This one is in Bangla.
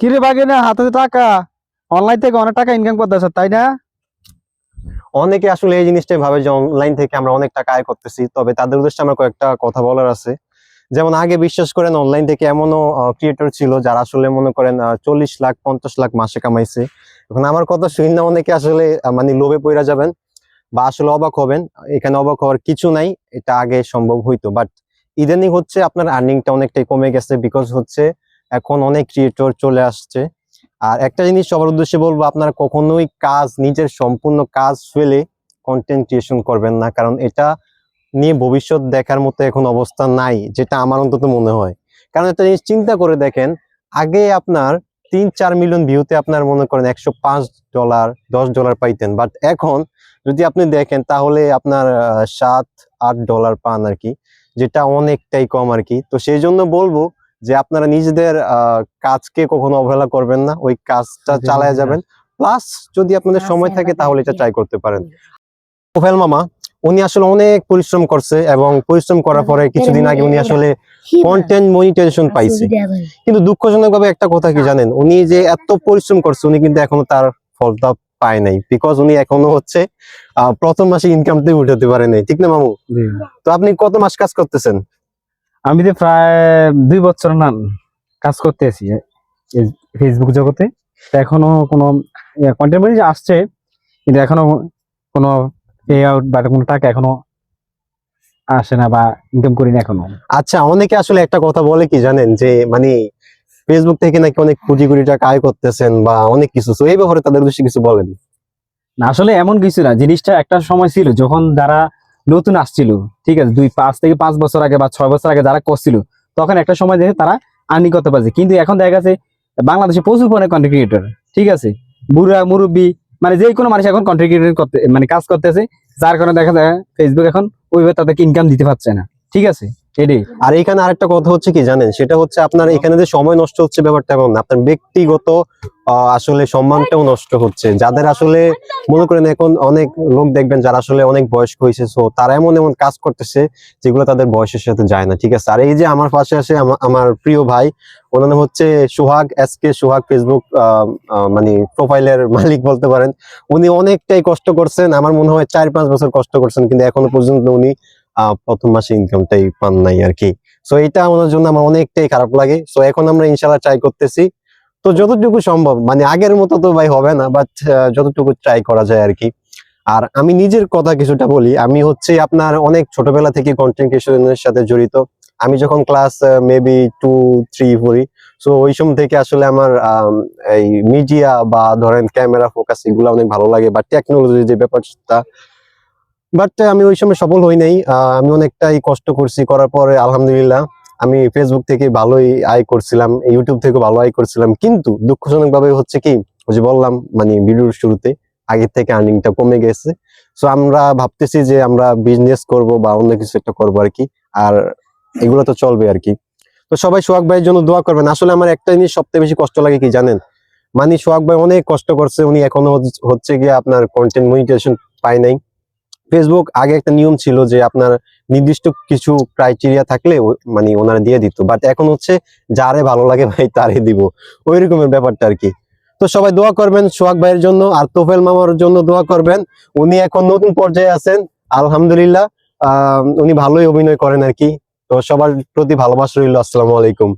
কিরে বাগে না হাতে টাকা। অনলাইন থেকে অনেক টাকা ইনকাম করতেছ তাই না? অনেকে আসলে এই জিনিসটাই ভাবে যে অনলাইন থেকে আমরা অনেক টাকা আয় করতেছি তবে তাদের উদ্দেশ্যে আমার কয়েকটা কথা বলার আছে। যেমন আগে বিশ্বাস করেন অনলাইন থেকে এমনও ক্রিয়েটর ছিল যারা আসলে মনে করেন চল্লিশ লাখ পঞ্চাশ লাখ মাসে কামাইছে। এখন আমার কথা শুনি না অনেকে আসলে মানে লোভে পড়া যাবেন বা আসলে অবাক হবেন। এখানে অবাক হওয়ার কিছু নাই এটা আগে সম্ভব হইতো। বাট ইদানিং হচ্ছে আপনার আর্নিংটা অনেকটাই কমে গেছে বিকজ হচ্ছে এখন অনেক ক্রিয়েটর চলে আসছে। আর একটা জিনিস সবার উদ্দেশ্যে বলব, আপনারা কখনোই কাজ, নিজের সম্পূর্ণ কাজ ফেলে কন্টেন্ট ক্রিয়েশন করবেন না, কারণ এটা নিয়ে ভবিষ্যৎ দেখার মতো এখন অবস্থা নাই, যেটা আমার অন্তত মনে হয়। কারণ একটা জিনিস চিন্তা করে দেখেন, আগে আপনার তিন চার মিলিয়ন ভিউতে আপনার মনে করেন একশো পাঁচ ডলার দশ ডলার পাইতেন বাট এখন যদি আপনি দেখেন, তাহলে আপনার সাত, আট ডলার পান আর কি, যেটা অনেকটাই কম আর কি। তো সেই জন্য বলব যে আপনারা নিজেদের কাজকে কখনো অবহেলা করবেন না ওই কাজটা চালায় যাবেন। প্লাস যদি আপনাদের সময় থাকে তাহলে এটা ট্রাই করতে পারেন। সোহেল মামা উনি আসলে অনেক পরিশ্রম করছে এবং পরিশ্রম করার পরে কিছুদিন আগে উনি আসলে কন্টেন্ট মনিটাইজেশন পাইছে। কিন্তু দুঃখজনক ভাবে একটা কথা কি জানেন? উনি যে এত পরিশ্রম করছে উনি কিন্তু এখনও তার ফলটা পায় নাই। বিকজ উনি এখনও হচ্ছে আহ, প্রথম মাসে ইনকাম থেকে উঠাতে পারে নাই। ঠিক না মামু? তো আপনি কত মাস কাজ করতেছেন? আমি তো প্রায় দুই বছর না কাজ করতে আছি ফেসবুক জগতে। এখনও কোনো কন্টেন্ট আসছে কিন্তু এখনও কোনো পে আউট বা কোনো টাকা এখনও আসে না বা ইনকাম করি না এখনও। আচ্ছা অনেকে আসলে একটা কথা বলে কি জানেন? যে মানে ফেসবুক থেকে নাকি অনেক কোটি কোটি টাকা আয় করতেছেন বা অনেক কিছু। তো এই ব্যাপারে তাদের উদ্দেশ্যে কিছু বলেন। না আসলে এমন কিছু না। জিনিসটা একটা সময় ছিল যখন যারা নতুন আসছিল, ঠিক আছে? দুই, পাঁচ থেকে পাঁচ বছর আগে বা ছয় বছর আগে যারা করছিল, তখন একটা সময় দেখে তারা আর্নি করতে পারছে। কিন্তু এখন দেখা গেছে, বাংলাদেশে প্রচুর পরিমাণে কন্টেন্ট ঠিক আছে? বুড়া, মুরব্বী মানে যে কোনো মানুষ এখন কন্টেন্ট করতে মানে কাজ করতেছে, যার কারণে দেখা যায় ফেসবুক এখন ওইভাবে তাদেরকে ইনকাম দিতে পারছে না, ঠিক আছে? আর এখানে আরেকটা কথা হচ্ছে কি জানেন? সেটা হচ্ছে আপনার এখানে যে সময় নষ্ট হচ্ছে ব্যাপারটা এমন আপনার ব্যক্তিগত আসলে সম্মানটাও নষ্ট হচ্ছে। যাদের আসলে, মনে করেন এখন অনেক লোক দেখবেন যারা আসলে অনেক বয়স্ক হয়েছে সো তারা এমন এমন কাজ করতেছে যেগুলো তাদের বয়সের সাথে যায় না, ঠিক আছে? আর এই যে আমার পাশে আসে আমা- আমার প্রিয় ভাই, ওনার হচ্ছে সোহাগ এস কে, সোহাগ ফেসবুক মানে প্রোফাইলের মালিক বলতে পারেন। উনি অনেকটাই কষ্ট করছেন, আমার মনে হয় চার পাঁচ বছর কষ্ট করছেন, কিন্তু এখনও পর্যন্ত উনি প্রথম মাসে ইনকামটাই পান নাই আর কি সো এটা ওনার জন্য আমার অনেকটাই খারাপ লাগে। সো এখন আমরা ইনশাল্লাহ ট্রাই করতেছি। তো যতটুকু সম্ভব মানে আগের মতো তো ভাই হবে না বাট যতটুকু ট্রাই করা যায় আর কি আর আমি নিজের কথা কিছুটা বলি আমি হচ্ছে আপনার অনেক ছোটবেলা থেকে কন্টেন্ট ক্রিয়েশনের সাথে জড়িত। আমি যখন ক্লাস মেবি টু থ্রি পড়ি সো ওই সময় থেকে আসলে আমার আম, এই মিডিয়া বা ধরেন ক্যামেরা ফোকাস এগুলো অনেক ভালো লাগে বা টেকনোলজি যে ব্যাপারটা বাট আমি ওই সময় সফল হই নাই। আমি অনেকটাই কষ্ট করছি। করার পরে, আলহামদুলিল্লাহ, আমি ফেসবুক থেকে ভালোই আয় করছিলাম ইউটিউব থেকে ভালো আয় করছিলাম। কিন্তু দুঃখজনক ভাবে হচ্ছে কি, ওই যে বললাম মানে ভিডিওর শুরুতে আগের থেকে আর্নিংটা কমে গেছে। সো আমরা ভাবতেছি যে আমরা বিজনেস করব বা অন্য কিছু একটা করব আর কি। আর এগুলো তো চলবে আর কি। তো সবাই সোহাগ ভাইয়ের জন্য দোয়া করবেন। আসলে আমার একটা জিনিস সবথেকে বেশি কষ্ট লাগে কি জানেন? মানে সোহাগ ভাই অনেক কষ্ট করছে। উনি এখনও হচ্ছে- হচ্ছে গিয়ে আপনার কন্টেন্ট মনিটাইজেশন পায় নাই। ফেসবুক আগে একটা নিয়ম ছিল যে আপনার নির্দিষ্ট কিছু ক্রাইটেরিয়া থাকলে মানে ওনারা দিয়ে দিত। বাট এখন হচ্ছে যারে ভালো লাগে ভাই তারে দিব। ওই রকমের ব্যাপারটা আর কি তো সবাই দোয়া করবেন সোহাগ ভাইয়ের জন্য আর তোফেল মামার জন্য দোয়া করবেন। উনি এখন নতুন পর্যায়ে আছেন, আলহামদুলিল্লাহ। উনি ভালোই অভিনয় করেন আর কি তো সবার প্রতি ভালোবাসা রইল। আসসালামু আলাইকুম।